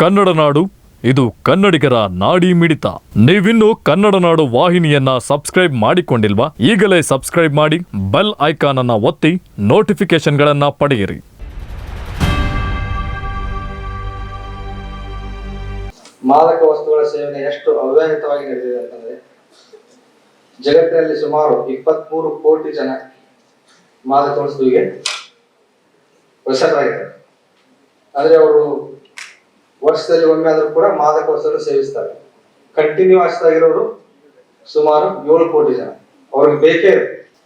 ಕನ್ನಡ ನಾಡು, ಇದು ಕನ್ನಡಿಗರ ನಾಡಿ ಮಿಡಿತ. ನೀವಿನ್ನು ಕನ್ನಡ ನಾಡು ವಾಹಿನಿಯನ್ನ ಸಬ್ಸ್ಕ್ರೈಬ್ ಮಾಡಿಕೊಂಡಿಲ್ವಾ? ಈಗಲೇ ಸಬ್ಸ್ಕ್ರೈಬ್ ಮಾಡಿ, ಬೆಲ್ ಐಕಾನ್ ಅನ್ನ ಒತ್ತಿ ನೋಟಿಫಿಕೇಶನ್ಗಳನ್ನ ಪಡೆಯಿರಿ. ಮಾದಕ ವಸ್ತುಗಳ ಸೇವನೆ ಎಷ್ಟು ಅವ್ಯಾಹಿತವಾಗಿ ನಡೆದಿದೆ ಅಂತಂದ್ರೆ, ಜಗತ್ತಿನಲ್ಲಿ ಸುಮಾರು ಇಪ್ಪತ್ಮೂರು ಕೋಟಿ ಜನ ಮಾದಕ ವಸ್ತುವಿಗೆ ವಶರಾಗಿದ್ದಾರೆ. ಆದ್ರೆ ಅವರು ವರ್ಷದಲ್ಲಿ ಒಮ್ಮೆ ಆದರೂ ಕೂಡ ಮಾದಕ ವಸ್ತುವನ್ನು ಸೇವಿಸ್ತಾರೆ. ಕಂಟಿನ್ಯೂಸ್ ಆಗಿರೋರು ಸುಮಾರು ಏಳು ಕೋಟಿ ಜನ. ಅವ್ರಿಗೆ ಬೇಕೇ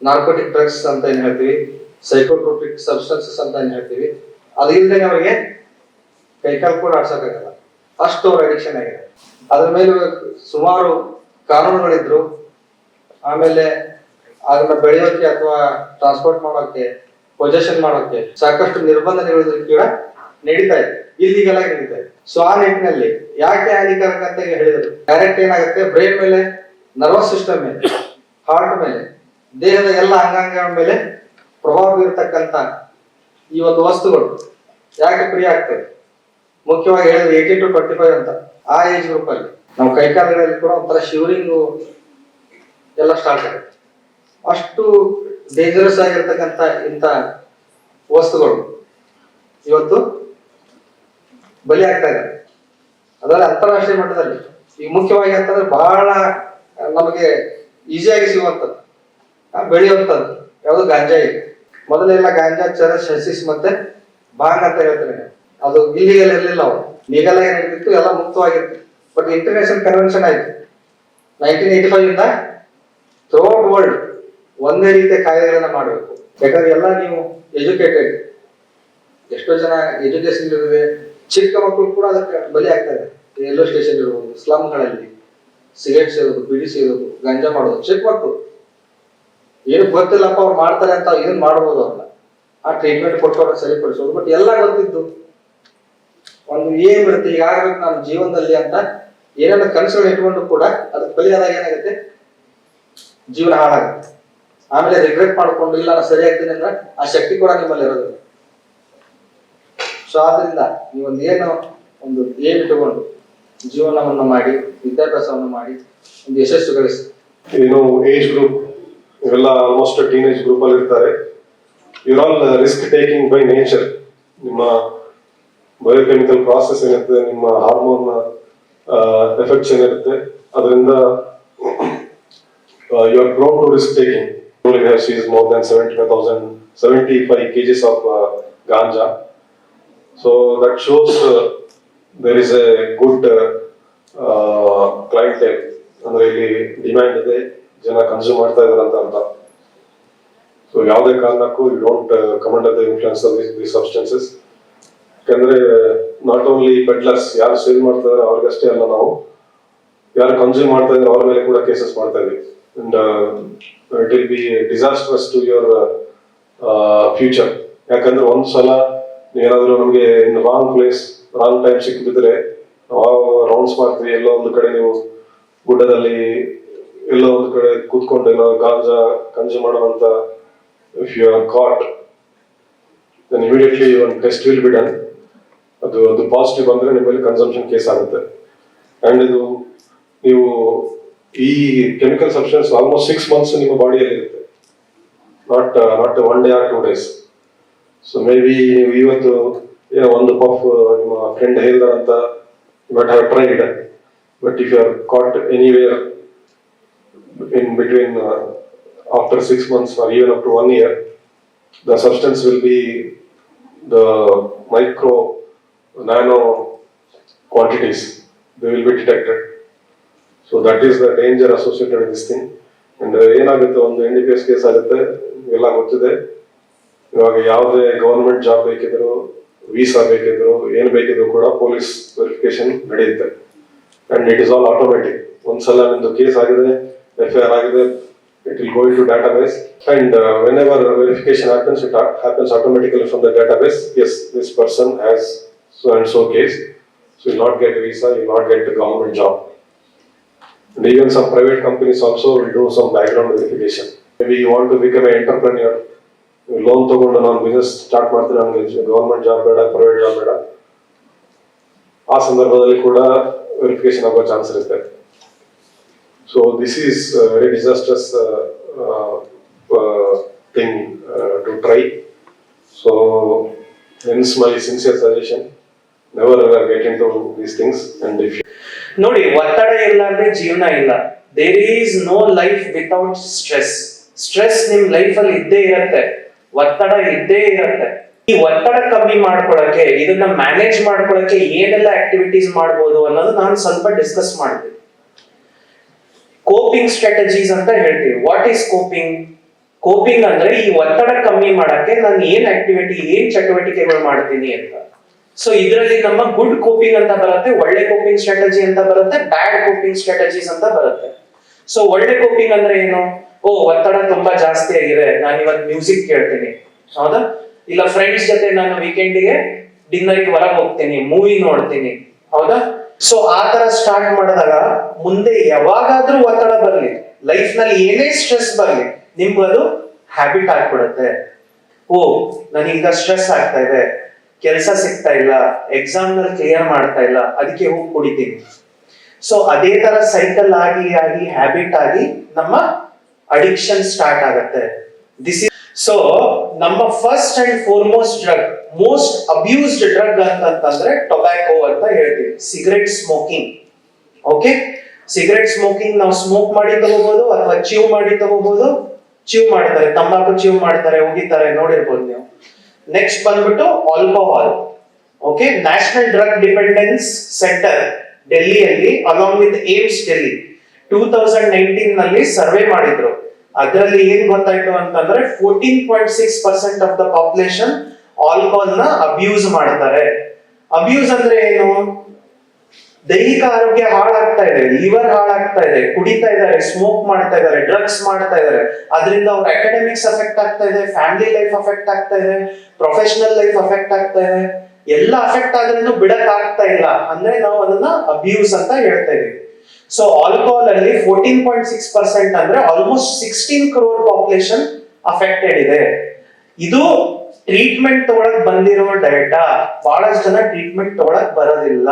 ನಾರ್ಕೋಟಿಕ್ ಡ್ರಗ್ಸ್ ಅಂತ ಏನ್ ಹೇಳ್ತೀವಿ, ಸೈಕೋಟ್ರೋಪಿಕ್ ಸಬ್ಸ್ಟೆನ್ಸಸ್ ಅಂತ ಏನ್ ಹೇಳ್ತೀವಿ, ಅದು ಅವರಿಗೆ ಕೈಕಾಲು ಕೂಡ ಆಡ್ಸೋಕ್ಕಾಗಲ್ಲ. ಅಷ್ಟು ಅವ್ರ ಅಡಿಕ್ಷನ್ ಆಗಿದೆ. ಅದ್ರ ಮೇಲೆ ಸುಮಾರು ಕಾನೂನುಗಳಿದ್ರು. ಆಮೇಲೆ ಅದನ್ನ ಬೆಳೆಯೋಕೆ ಅಥವಾ ಟ್ರಾನ್ಸ್ಪೋರ್ಟ್ ಮಾಡೋಕೆ ಪೊಸೆಷನ್ ಮಾಡೋಕೆ ಸಾಕಷ್ಟು ನಿರ್ಬಂಧನೆಗಳು ಕೂಡ ನಡೀತಾ ಇದೆ. ಇಲ್ಲಿಗೆಲ್ಲ ನಡೀತಾ ಇದೆ. ಸೊ ಆ ನಿಟ್ಟಿನಲ್ಲಿ ಯಾಕೆ ಹಾನಿಕಾರಕ ಅಂತ ಹೇಳಿದ್ರು? ಡೈರೆಕ್ಟ್ ಏನಾಗುತ್ತೆ? ಬ್ರೈನ್ ಮೇಲೆ ನರ್ವಸ್ ಸಿಸ್ಟಮ್ ಮೇಲೆ ಹಾರ್ಟ್ ಮೇಲೆ, ದೇಹದ ಎಲ್ಲ ಅಂಗಾಂಗಗಳ ಮೇಲೆ ಪ್ರಭಾವ ಬೀರ್ತಕ್ಕಂತ ಈ ಒಂದು ವಸ್ತುಗಳು ಯಾಕೆ ಪ್ರಿಯ ಆಗ್ತವೆ? ಮುಖ್ಯವಾಗಿ ಹೇಳಿದ್ರೆ ಏಯ್ಟಿ ಟು ಟ್ವೆಂಟಿ ಫೈವ್ ಅಂತ, ಆ ಏಜ್ ಗ್ರೂಪ್ ಅಲ್ಲಿ. ನಮ್ಮ ಕೈಕಾಲುಗಳಲ್ಲಿ ಕೂಡ ಒಂಥರ ಶಿವರಿಂಗು ಎಲ್ಲ ಸ್ಟಾರ್ಟ್ ಆಗುತ್ತೆ. ಅಷ್ಟು ಡೇಂಜರಸ್ ಆಗಿರ್ತಕ್ಕಂಥ ಇಂಥ ವಸ್ತುಗಳು ಇವತ್ತು ಬಲಿ ಆಗ್ತಾ ಇದೆ. ಅದರಲ್ಲಿ ಅಂತಾರಾಷ್ಟ್ರೀಯ ಮಟ್ಟದಲ್ಲಿ ಈಗ ಮುಖ್ಯವಾಗಿ ಅಂತಂದ್ರೆ ಬಹಳ, ನಮಗೆ ಈಸಿಯಾಗಿ ಸಿಗುವಂಥದ್ದು. ಬೆಳೆಯುವಂಥದ್ದು. ಯಾವುದು ಗಾಂಜಾ ಇದೆ ಮೊದಲೆಲ್ಲ ಗಾಂಜಾ, ಚರ ಶಸಿಸ್ ಮತ್ತೆ ಬಾಂಗ್ ಅಂತ ಹೇಳ್ತಾರೆ. ಅದು ಇಲ್ಲಿಗೆಲ್ಲ ಇರಲಿಲ್ಲ ಅವರು ಲೀಗಲ್ ಆಗಿ ಎಲ್ಲ ಮುಕ್ತವಾಗಿತ್ತು ಬಟ್ ಇಂಟರ್ನ್ಯಾಷನಲ್ ಕನ್ವೆನ್ಷನ್ ಆಯ್ತು. ನೈನ್ಟೀನ್ ಏಯ್ಟಿ ಫೈವ್ ಇಂದ ಥ್ರೂಔಟ್ ವರ್ಲ್ಡ್ ಒಂದೇ ರೀತಿಯ ಕಾಯ್ದೆಗಳನ್ನ ಮಾಡಬೇಕು. ಯಾಕಂದ್ರೆ ಎಲ್ಲ ನೀವು ಎಜುಕೇಟೆಡ್ ಎಷ್ಟೋ ಜನ ಎಜುಕೇಶನ್ ಇರುತ್ತದೆ ಚಿಕ್ಕ ಮಕ್ಕಳು ಕೂಡ ಅದಕ್ಕೆ ಬಲಿ ಆಗ್ತಾರೆ ರೈಲ್ವೆ ಸ್ಟೇಷನ್ ಇರ್ಬೋದು ಸ್ಲಮ್ಗಳಲ್ಲಿ ಸಿಗರೇಟ್ ಸೇರೋದು, ಬಿಡಿ ಸೇರೋದು ಗಂಜಾ ಮಾಡೋದು, ಚಿಕ್ಕ ಮಕ್ಕಳು. ಏನು ಗೊತ್ತಿಲ್ಲಪ್ಪ ಅವ್ರು ಮಾಡ್ತಾರೆ ಅಂತ ಇದನ್ನ ಮಾಡ್ಬೋದು ಅವ್ರನ್ನ ಆ ಟ್ರೀಟ್ಮೆಂಟ್ ಕೊಟ್ಟು ಸರಿಪಡಿಸೋದು. ಬಟ್ ಎಲ್ಲ ಗೊತ್ತಿದ್ದು. ಒಂದು ಏನ್ ಈಗ ಆಗ್ಬೇಕು ನಾನು ಜೀವನದಲ್ಲಿ ಅಂತ ಏನನ್ನ ಕನಸುಗಳು ಇಟ್ಕೊಂಡು ಕೂಡ ಅದಕ್ಕೆ ಬಲಿಯಾದಾಗ ಏನಾಗುತ್ತೆ? ಜೀವನ ಹಾಳಾಗುತ್ತೆ. ಆಮೇಲೆ ರಿಗ್ರೆಟ್ ಮಾಡ್ಕೊಂಡು, ಇಲ್ಲ, ನಾನು ಸರಿಯಾಗ್ತೀನಿ ಅಂದ್ರೆ ಆ ಶಕ್ತಿ ಕೂಡ ನಿಮ್ಮಲ್ಲಿ ಇರೋದಿಲ್ಲ. ಸೊ ಆದ್ರಿಂದ ನೀವೊಂದು ಏನು ಒಂದು ಏನ್ ತಗೊಂಡು ಜೀವನವನ್ನು ಮಾಡಿ ವಿದ್ಯಾಭ್ಯಾಸವನ್ನು ಮಾಡಿ ಒಂದು ಯಶಸ್ಸು ಗಳಿಸಿ. ಏನು ಏಜ್ ಗ್ರೂಪ್ ಇವೆಲ್ಲ ಆಲ್ಮೋಸ್ಟ್ ಟೀನೇಜ್ ಗ್ರೂಪ್ ಅಲ್ಲಿ ಇರ್ತಾರೆ. You're all risk taking by nature ನಿಮ್ಮ ಬಯೋಕೆಮಿಕಲ್ ಪ್ರಾಸೆಸ್ ಏನಿರುತ್ತೆ ನಿಮ್ಮ ಹಾರ್ಮೋನ್ ಎಫೆಕ್ಟ್ಸ್ ಏನಿರುತ್ತೆ ಅದರಿಂದ you are prone to risk taking have seized more than 75,000, 75 kgs of uh, ganja. So that shows uh, there is a good uh, clientele. ಅಂದ್ರೆ ಇಲ್ಲಿ demand ಇದೆ ಜನ consume ಮಾಡ್ತಾ ಇದಾರೆ ಅಂತ ಅರ್ಥ. ಸೊ ಯಾವುದೇ ಕಾರಣಕ್ಕೂ ಯು ಡೋಂಟ್ ಕಮೆಂಟ್ ಅದ ಇನ್ಫ್ಲುಯೆನ್ಸ್ ಆಫ್ ದಿ ಸಬ್ಸ್ಟೆನ್ಸಸ್ ಯಾಕಂದ್ರೆ ನಾಟ್ ಓನ್ಲಿ ಪೆಡ್ಲರ್ಸ್ ಯಾರು ಸೇಲ್ ಮಾಡ್ತಾ ಇದಾರೆ ಅವ್ರಿಗಷ್ಟೇ ಅಲ್ಲ ನಾವು. ಯಾರು ಕನ್ಸ್ಯೂಮ್ ಮಾಡ್ತಾ ಇದಾರೆ ಅವ್ರ ಮೇಲೆ ಕೂಡ ಕೇಸಸ್ ಮಾಡ್ತಾ ಇದ್ದೀವಿ and it will be disastrous to your future ಯಾಕಂದ್ರೆ ಒಂದು ಸಲ ನೀವೇನಾದ್ರೂ ನಮಗೆ in wrong place wrong time ಸಿಕ್ಕಿದ್ರೆ ನಾವು ರೌಂಡ್ಸ್ ಮಾಡ್ತೀವಿ, ಎಲ್ಲೋ ಒಂದು ಕಡೆ ನೀವು ಗುಡ್ಡದಲ್ಲಿ ಎಲ್ಲೋ ಒಂದು ಕಡೆ ಕೂತ್ಕೊಂಡು ಏನೋ ಗಾಂಜಾ ಕನ್ಸ್ಯೂಮ್ ಮಾಡುವಂತ if you are caught then immediately ಒಂದು ಟೆಸ್ಟ್ ವಿಲ್ ಬಿ ಡನ್ ಅದು ಅದು ಪಾಸಿಟಿವ್ ಬಂದ್ರೆ ನಿಮ್ಮಲ್ಲಿ ಕನ್ಸಂಪ್ಷನ್ ಕೇಸ್ ಆಗುತ್ತೆ. ಅಂಡ್ ಇದು ನೀವು ಈ chemical substance almost six months ನಿಮ್ಮ ಬಾಡಿಯಲ್ಲಿ ಇರುತ್ತೆ not not one day or two days so may be ಇವತ್ತು ಒಂದು ಪಫ್ ನಿಮ್ಮ ಫ್ರೆಂಡ್ ಹೇಳಿದಂತ but have tried but if you are caught anywhere in between after six months or even up to one year the substance will be the micro nano quantities the will be detected so that is the danger associated this thing and ಏನಾಗುತ್ತೆ ಒಂದು N D P S case ಆಗುತ್ತೆ, ಎಲ್ಲ ಗೊತ್ತಿದೆ. ಇವಾಗ ಯಾವುದೇ government job ಬೇಕಿದ್ರು visa ಬೇಕಿದ್ರು ಏನ್ ಬೇಕಿದ್ರು ಕೂಡ ಪೊಲೀಸ್ ವೆರಿಫಿಕೇಶನ್ ನಡೆಯುತ್ತೆ and it is all automatic ಒಂದ್ಸಲ ನಿಮ್ದು ಕೇಸ್ ಆಗಿದೆ ಎಫ್ ಐ ಆರ್ ಆಗಿದೆ it will go into database and whenever verification happens it happens automatically from the database yes this person has so and so case so you will not get visa you will not get the government job and even some private companies also will do some background verification maybe you want to become an entrepreneur loan ತಗೊಂಡು ನಾನು business start ಮಾಡ್ತೀನಿ ನನಗೆ government job ಬೇಡ private job ಬೇಡ. ಆ ಸಂದರ್ಭದಲ್ಲಿ ಕೂಡ verification ಆಗೋ ಚಾನ್ಸ್ ಇರುತ್ತೆ. So this is very disastrous thing to try so hence my sincere suggestion never get into these things and if ನೋಡಿ, ಒತ್ತಡ ಇಲ್ಲಾಂದ್ರೆ ಜೀವನ ಇಲ್ಲ. There is no life without stress stress ನಿಮ್ ಲೈಫ್ ಅಲ್ಲಿ ಇದ್ದೇ ಇರತ್ತೆ. ಒತ್ತಡ ಇದ್ದೇ ಇರುತ್ತೆ. ಈ ಒತ್ತಡ ಕಮ್ಮಿ ಮಾಡ್ಕೊಳಕ್ಕೆ, ಇದನ್ನ ಮ್ಯಾನೇಜ್ ಮಾಡ್ಕೊಳಕ್ಕೆ ಏನೆಲ್ಲ ಆಕ್ಟಿವಿಟೀಸ್ ಮಾಡ್ಬೋದು ಅನ್ನೋದು ನಾನು ಸ್ವಲ್ಪ ಡಿಸ್ಕಸ್ ಮಾಡ್ತೀನಿ. ಕೋಪಿಂಗ್ ಸ್ಟ್ರಾಟಜೀಸ್ ಅಂತ ಹೇಳ್ತೀವಿ. ವಾಟ್ ಈಸ್ ಕೋಪಿಂಗ್ ಕೋಪಿಂಗ್ ಅಂದ್ರೆ ಈ ಒತ್ತಡ ಕಮ್ಮಿ ಮಾಡಕ್ಕೆ ನಾನು ಏನ್ ಆಕ್ಟಿವಿಟಿ ಏನ್ ಚಟುವಟಿಕೆಗಳು ಮಾಡ್ತೀನಿ ಅಂತ. ಸೊ ಇದರಲ್ಲಿ ನಮ್ಮ ಗುಡ್ ಕೋಪಿಂಗ್ ಅಂತ ಬರುತ್ತೆ, ಒಳ್ಳೆ ಕೋಪಿಂಗ್ ಸ್ಟ್ರಾಟಜಿ ಅಂತ ಬರುತ್ತೆ ಬ್ಯಾಡ್ ಕೋಪಿಂಗ್ ಸ್ಟ್ರಾಟಜೀಸ್ ಅಂತ ಬರುತ್ತೆ. ಸೊ ಒಳ್ಳೆ ಕೋಪಿಂಗ್ ಅಂದ್ರೆ ಏನು? ಓ, ಒತ್ತಡ ತುಂಬಾ ಜಾಸ್ತಿ ಆಗಿದೆ. ನಾನು ಇವತ್ತು ಮ್ಯೂಸಿಕ್ ಕೇಳ್ತೀನಿ. ಹೌದಾ? ಇಲ್ಲ ಫ್ರೆಂಡ್ಸ್ ಜೊತೆ ನಾನು ವೀಕೆಂಡಿಗೆ ಡಿನ್ನರ್ಗೆ ಹೊರಗೆ ಹೋಗ್ತೀನಿ ಮೂವಿ ನೋಡ್ತೀನಿ. ಹೌದಾ? ಸೊ ಆ ತರ ಸ್ಟಾರ್ಟ್ ಮಾಡಿದಾಗ ಮುಂದೆ ಯಾವಾಗಾದ್ರೂ ಒತ್ತಡ ಬರಲಿ. ಲೈಫ್ನಲ್ಲಿ ಏನೇ ಸ್ಟ್ರೆಸ್ ಬರಲಿ, ನಿಮ್ಗೆ ಅದು ಹ್ಯಾಬಿಟ್ ಆಗ್ಬಿಡುತ್ತೆ. ಓ ನನಗೀಗ ಸ್ಟ್ರೆಸ್ ಆಗ್ತಾ ಇದೆ. ಕೆಲಸ ಸಿಗ್ತಾ ಇಲ್ಲ. ಎಕ್ಸಾಮ್ನಲ್ಲಿ ಕ್ಲಿಯರ್ ಮಾಡ್ತಾ ಇಲ್ಲ. ಅದಕ್ಕೆ ಹೋಗಿ ಕುಡಿತೀನಿ. ಸೊ ಅದೇ ತರ ಸೈಕಲ್ ಆಗಿ ಆಗಿ ಹ್ಯಾಬಿಟ್ ಆಗಿ ನಮ್ಮ ಅಡಿಕ್ಷನ್ ಸ್ಟಾರ್ಟ್ ಆಗುತ್ತೆ. ದಿಸ್ ಇಸ್ ಸೊ ನಮ್ಮ first and foremost drug most abused drug ಅಂತಂದ್ರೆ ಟೊಬ್ಯಾಕೋ ಅಂತ ಹೇಳ್ತೀವಿ. Cigarette smoking okay cigarette smoking ನಾವು ಸ್ಮೋಕ್ ಮಾಡಿ ತಗೋಬಹುದು ಅಥವಾ ಚೀವ್ ಮಾಡಿ ತಗೋಬಹುದು ಚೀವ್ ಮಾಡ್ತಾರೆ. ತಂಬಾಕು ಚೀವ್ ಮಾಡ್ತಾರೆ, ಉಗಿತಾರೆ, ನೋಡಿರ್ಬೋದು ನೀವು. ನೆಕ್ಸ್ಟ್ ಬಂದ್ಬಿಟ್ಟು alcohol okay national drug dependence centre ಡೆಲ್ಲಿಯಲ್ಲಿ along with AIIMS Delhi two thousand ನೈನ್ಟೀನ್ನಲ್ಲಿ survey ಮಾಡಿದ್ರು. ಅದರಲ್ಲಿ ಏನ್ ಗೊತ್ತಾಯ್ತು ಅಂತಂದ್ರೆ fourteen point six percent of the population ಆಲ್ಕೋಹಾಲ್ನ abuse ಮಾಡ್ತಾರೆ. ಅಬ್ಯೂಸ್ ಅಂದ್ರೆ ಏನು? ದೈಹಿಕ ಆರೋಗ್ಯ ಹಾಳಾಗ್ತಾ ಇದೆ ಲಿವರ್ ಹಾಳಾಗ್ತಾ ಇದೆ, ಕುಡಿತಾ ಇದ್ದಾರೆ ಸ್ಮೋಕ್ ಮಾಡ್ತಾ ಇದ್ದಾರೆ ಡ್ರಗ್ಸ್ ಮಾಡ್ತಾ ಇದ್ದಾರೆ. ಅದರಿಂದ ಅವ್ರ ಅಕಾಡೆಮಿಕ್ಸ್ ಅಫೆಕ್ಟ್ ಆಗ್ತಾ ಇದೆ ಫ್ಯಾಮಿಲಿ ಲೈಫ್ ಅಫೆಕ್ಟ್ ಆಗ್ತಾ ಇದೆ ಪ್ರೊಫೆಷನಲ್ ಲೈಫ್ ಅಫೆಕ್ಟ್ ಆಗ್ತಾ ಇದೆ. ಎಲ್ಲ ಅಫೆಕ್ಟ್ ಆದ್ರೂ ಬಿಡಕ್ ಆಗ್ತಾ ಇಲ್ಲ. ಅಂದ್ರೆ ನಾವು ಅದನ್ನ ಅಬ್ಯೂಸ್ ಅಂತ ಹೇಳ್ತಾ ಸೊ ಆಲ್ಕೋಹಾಲ್ ಅಲ್ಲಿ ಫೋರ್ಟೀನ್ ಪಾಯಿಂಟ್ ಸಿಕ್ಸ್ ಪರ್ಸೆಂಟ್ ಅಂದ್ರೆ almost sixteen crore population affected ಇದೆ. ಇದು ಟ್ರೀಟ್ಮೆಂಟ್ ತಗೊಳಕ್ ಬಂದಿರೋ ಡೇಟಾ ಬಹಳಷ್ಟು ಜನ ಟ್ರೀಟ್ಮೆಂಟ್ ತಗೊಳಕ್ ಬರೋದಿಲ್ಲ.